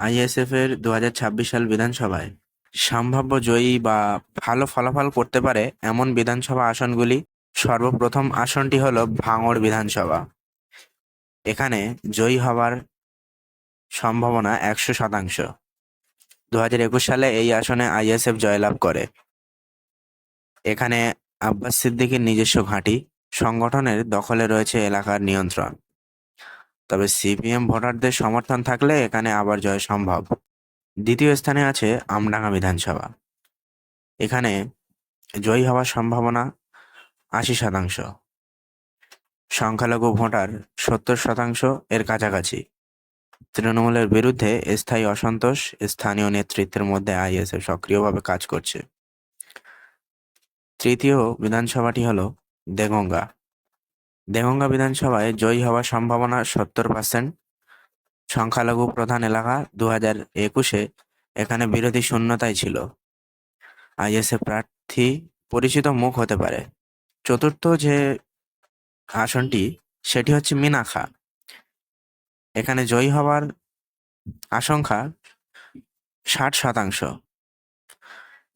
ISF এর দু সাল বিধানসভায়। সম্ভাব্য জয়ী বা ভালো ফলাফল করতে পারে এমন বিধানসভা আসনগুলি সর্বপ্রথম আসনটি হলো ভাঙড় বিধানসভা। এখানে জয়ী হওয়ার সম্ভাবনা একশো শতাংশ। দু হাজার একুশ সালে এই আসনে আইএসএফ জয়লাভ করে। এখানে আব্বাস সিদ্দিকীর নিজস্ব ঘাঁটি, সংগঠনের দখলে রয়েছে এলাকার নিয়ন্ত্রণ। তবে সিপিএম ভোটারদের সমর্থন থাকলে এখানে আবার জয় সম্ভব। দ্বিতীয় স্থানে আছে আমডাঙ্গা বিধানসভা। এখানে জয়ী হওয়ার সম্ভাবনা আশি শতাংশ। সংখ্যালঘু ভোটার সত্তর শতাংশ এর কাছাকাছি। তৃণমূলের বিরুদ্ধে স্থায়ী অসন্তোষ স্থানীয় নেতৃত্বের মধ্যে আইএসএফ সক্রিয়ভাবে কাজ করছে। তৃতীয় বিধানসভাটি হলো দেগঙ্গা। দেগঙ্গা বিধানসভায় জয়ী হওয়ার সম্ভাবনা সত্তর পার্সেন্ট সংখ্যালঘু প্রধান এলাকা দু হাজার একুশে এখানে বিরোধী শূন্যতাই ছিল। আইএসএ প্রার্থী পরিচিত মুখ হতে পারে। চতুর্থ যে আসনটি, সেটি হচ্ছে মিনাখা। এখানে জয়ী হওয়ার আশঙ্কা ষাট শতাংশ।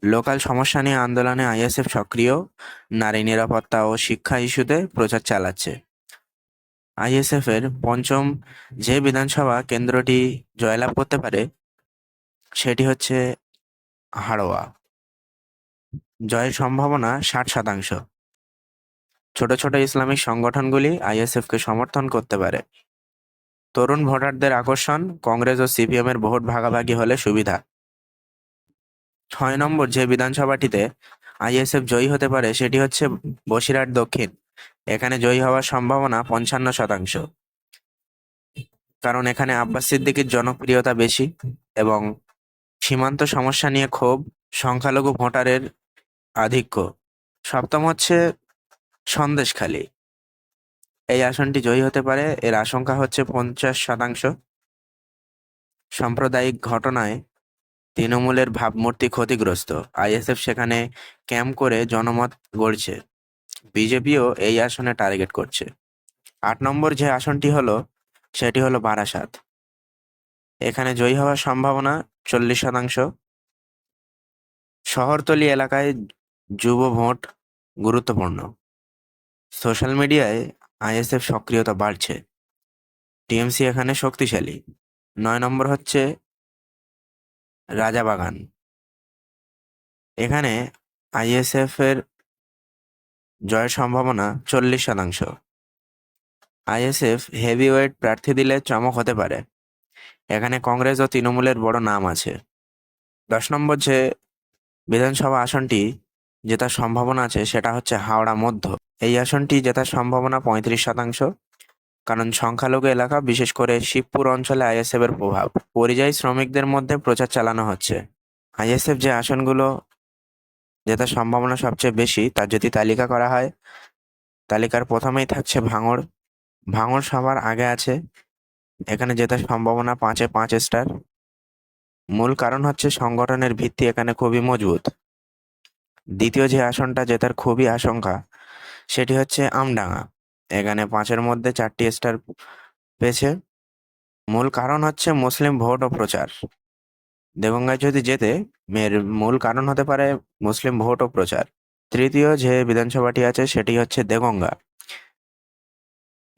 লোকাল সমস্যা নিয়ে আন্দোলনে আইএসএফ সক্রিয়, নারী নিরাপত্তা ও শিক্ষা ইস্যুতে প্রচার চালাচ্ছে। আইএসএফ এর পঞ্চম যে বিধানসভা কেন্দ্রটি জয়লাভ করতে পারে, সেটি হচ্ছে হাড়োয়া। জয়ের সম্ভাবনা ষাট শতাংশ। ছোট ছোট ইসলামিক সংগঠনগুলি আইএসএফ কে সমর্থন করতে পারে। তরুণ ভোটারদের আকর্ষণ, কংগ্রেস ও সিপিএম এর ভোট ভাগাভাগি হলে সুবিধা। ছয় নম্বর যে বিধানসভাটিতে আইএসএফ জয়ী হতে পারে, সেটি হচ্ছে বসিরহাট দক্ষিণ। এখানে জয়ী হওয়ার সম্ভাবনা পঞ্চান্ন শতাংশ। কারণ এখানে আব্বাস সিদ্দিকীর জনপ্রিয়তা বেশি এবং সীমান্ত সমস্যা নিয়ে ক্ষোভ সংখ্যালঘু ভোটারের আধিক্য। সপ্তম হচ্ছে সন্দেশখালী। এই আসনটি জয়ী হতে পারে, এর আশঙ্কা হচ্ছে পঞ্চাশ শতাংশ। সাম্প্রদায়িক ঘটনায় তৃণমূলের ভাবমূর্তি ক্ষতিগ্রস্ত। আইএসএফ সেখানে ক্যাম্প করে জনমত গড়ছে। বিজেপিও এই আসনে টার্গেট করছে। আট নম্বর যে আসনটি হলো, সেটি হলো বারাসাত। এখানে জয়ী হওয়ার সম্ভাবনা চল্লিশ শতাংশ। শহরতলি এলাকায় যুব ভোট গুরুত্বপূর্ণ। সোশ্যাল মিডিয়ায় আইএসএফ সক্রিয়তা বাড়ছে। টিএমসি এখানে শক্তিশালী। নয় নম্বর হচ্ছে রাজাবাগান। এখানে আইএসএফ এর জয়ের সম্ভাবনা চল্লিশ শতাংশ। আইএসএফ হেভিওয়েট প্রার্থী দিলে চমক হতে পারে। এখানে কংগ্রেস ও তৃণমূলের বড় নাম আছে। দশ নম্বর যে বিধানসভা আসনটি জেতার সম্ভাবনা আছে সেটা হচ্ছে হাওড়া মধ্য। এই আসনটি জেতার সম্ভাবনা পঁয়ত্রিশ শতাংশ। কারণ সংখ্যালঘু এলাকা, বিশেষ করে শিবপুর অঞ্চলে আইএসএফ এর প্রভাব। পরিযায়ী শ্রমিকদের মধ্যে প্রচার চালানো হচ্ছে। আইএসএফ যে আসনগুলো জেতার সম্ভাবনা সবচেয়ে বেশি, তার যদি তালিকা করা হয়, তালিকার প্রথমেই থাকছে ভাঙড়। ভাঙড় সবার আগে আছে। এখানে জেতার সম্ভাবনা পাঁচে পাঁচ স্টার। মূল কারণ হচ্ছে সংগঠনের ভিত্তি এখানে খুবই মজবুত। দ্বিতীয় যে আসনটা জেতার খুবই আশঙ্কা, সেটি হচ্ছে আমডাঙ্গা। এখানে পাঁচের মধ্যে চারটি স্টার পেয়েছে। মূল কারণ হচ্ছে মুসলিম ভোট ও প্রচার। দেগঙ্গায় যদি যেতে, মেয়ের মূল কারণ হতে পারে মুসলিম ভোট ও প্রচার। তৃতীয় যে বিধানসভাটি আছে, সেটি হচ্ছে দেগঙ্গা।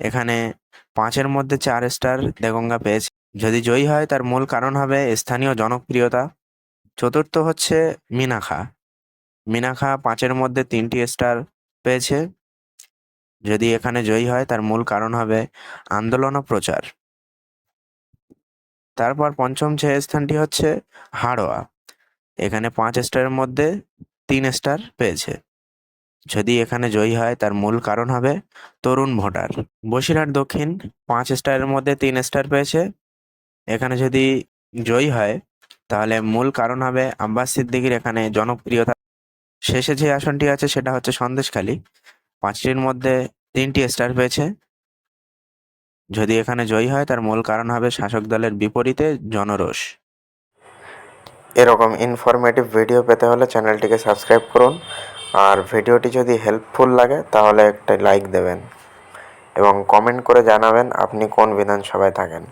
এখানে পাঁচের মধ্যে চার স্টার দেগঙ্গা পেয়েছে। যদি জয়ী হয়, তার মূল কারণ হবে স্থানীয় জনপ্রিয়তা। চতুর্থ হচ্ছে মিনাখা মিনাখা পাঁচের মধ্যে তিনটি স্টার পেয়েছে। যদি এখানে জয়ী হয়, তার মূল কারণ হবে আন্দোলন ও প্রচার। তারপর পঞ্চম যে স্থানটি হচ্ছে হাড়োয়া। এখানে পাঁচ স্টারের মধ্যে তিন স্টার পেয়েছে। যদি এখানে জয়ী হয়, তার মূল কারণ হবে তরুণ ভোটার। বসিরহাট দক্ষিণ পাঁচ স্টারের মধ্যে তিন স্টার পেয়েছে। এখানে যদি জয়ী হয়, তাহলে মূল কারণ হবে আব্বাস সিদ্দিকির এখানে জনপ্রিয়তা। শেষে যে আসনটি আছে, সেটা হচ্ছে সন্দেশখালী। পাঁচটির মধ্যে তিনটি স্টার পেয়েছে। যদি এখানে জয়ী হয়, তার মূল কারণ হবে শাসক দলের বিপরীতে জনরোষ। এরকম ইনফরমেটিভ ভিডিও পেতে হলে চ্যানেলটিকে সাবস্ক্রাইব করুন। আর ভিডিওটি যদি হেল্পফুল লাগে, তাহলে একটা লাইক দেবেন। এবং কমেন্ট করে জানাবেন আপনি কোন বিধানসভায় থাকেন।